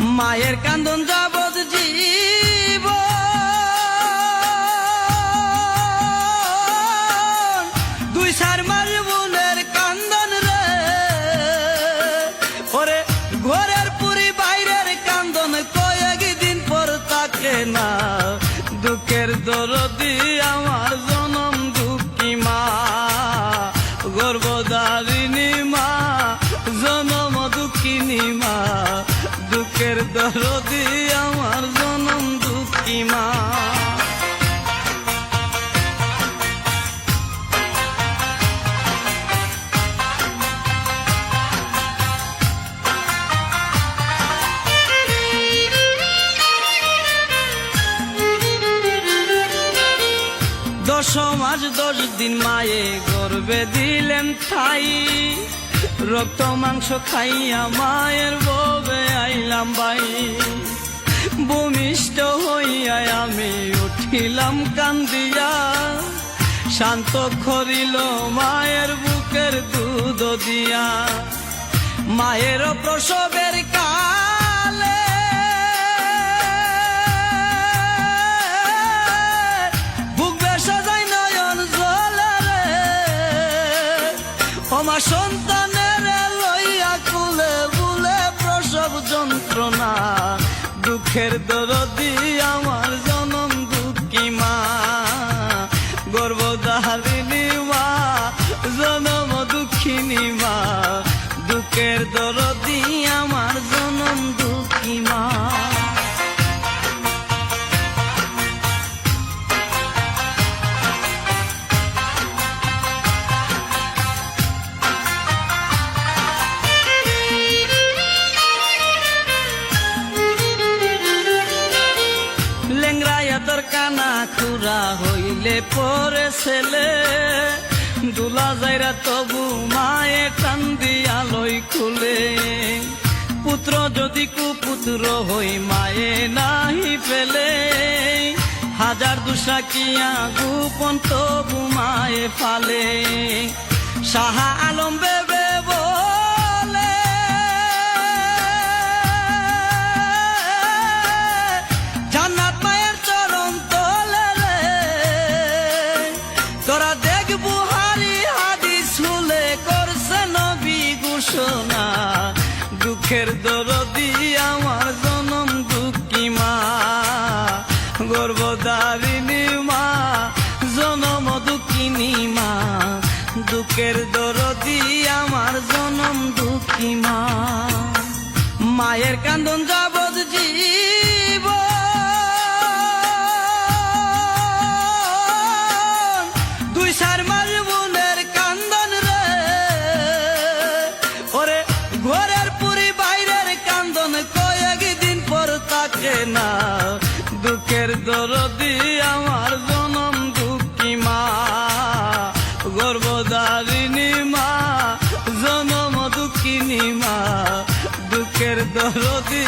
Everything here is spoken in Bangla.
মায়ের কান্দন যাবত জীব। দুই সার মার বোনের কান্দন রে। ওরে ঘরের পুরি বাইরের কান্দন কয়েক দিন পর তাকে না, দুঃখের দরদি আমার মাস দশ দিন মায়ে গর্বে দিলেন ঠাই। রক্ত, মাংস খাইয়া মায়ের ববে আইলাম বাই। ভূমিষ্ঠ হইয়া আমি উঠিলাম কান্দিয়া। শান্ত করিল মায়ের বুকের দুধ দিয়া। মায়ের প্রসবের কালে আমার সন্তানের লইয়া কুলে বুলে প্রসব যন্ত্রণা। দুঃখের দরদি আমার জনম দুঃখী মা। গর্ভধারিণী মা, জনম দুঃখিনী মা। দুঃখের দরদি আমার লেংরাইয়া তোর কানা খুরা হইলে পরে ছেলে। দুলা যাইরা তবু মায়ে কান্দি আলোই খুলে। পুত্র যদি কুপুত্র হই মায়ে নাহি পেলে হাজার দুসা কিয়া গোপন তবু মায়ে ফালে। সাহা তোরা দেখ বুহারি হাদিস শুলে করছে নবী ঘোষণা। দুঃখের দরদি আমার জনম দুঃখী মা। গর্ভধারিণী মা, জনম দুঃখিনী মা। দুঃখের দরদি আমার জনম দুঃখী মা। মায়ের কান্দন যাবত তাকে না। দুঃখের দরদি আমার জনম দুঃখী মা। গর্বদারিণী মা, জনম দুঃখিনী মা। দুঃখের দরদি